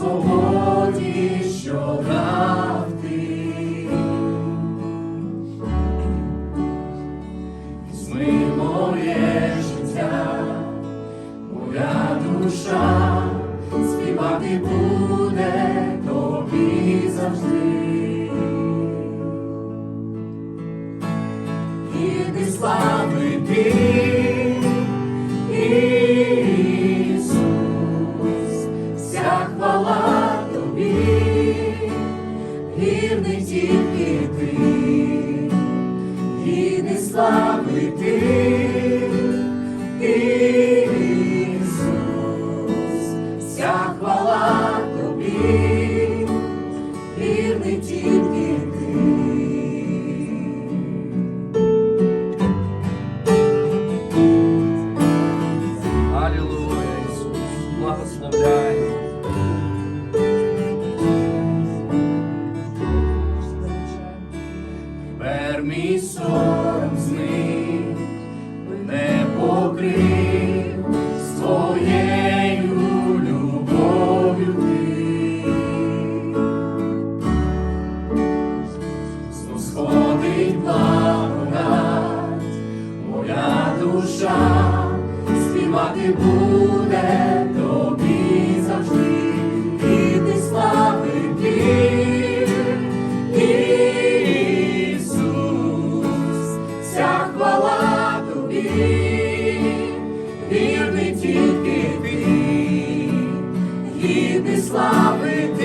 свободі, що дав ти. Візьми моє життя, моя душа співати буде тобі завжди. ти, гідний слави ти, ти, Ісус, вся хвала. співати буде тобі завжди, і ти слави ти, Ісус, вся хвала тобі, вірний тільки ти, гідний слави ти.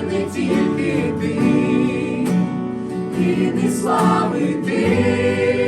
не тільки ти, і не слави ти.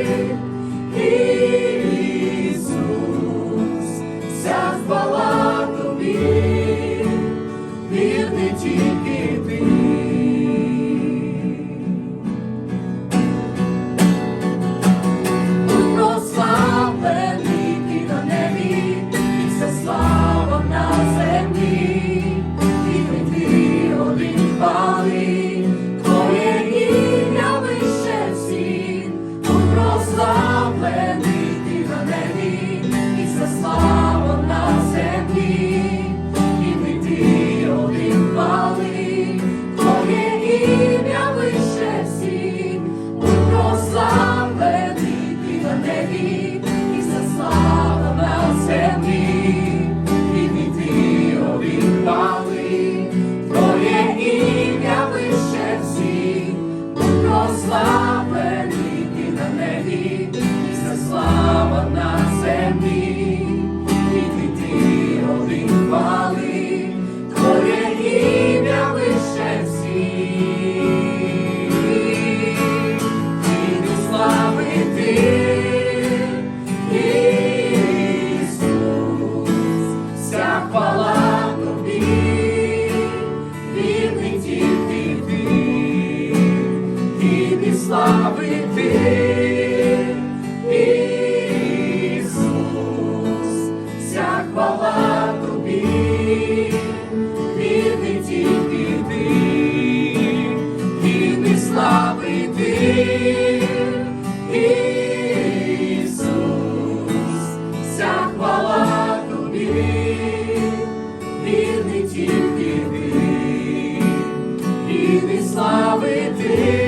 землі, і вся слава на землі, рідні ти обірвали, твоє ім'я вище. Follow славити.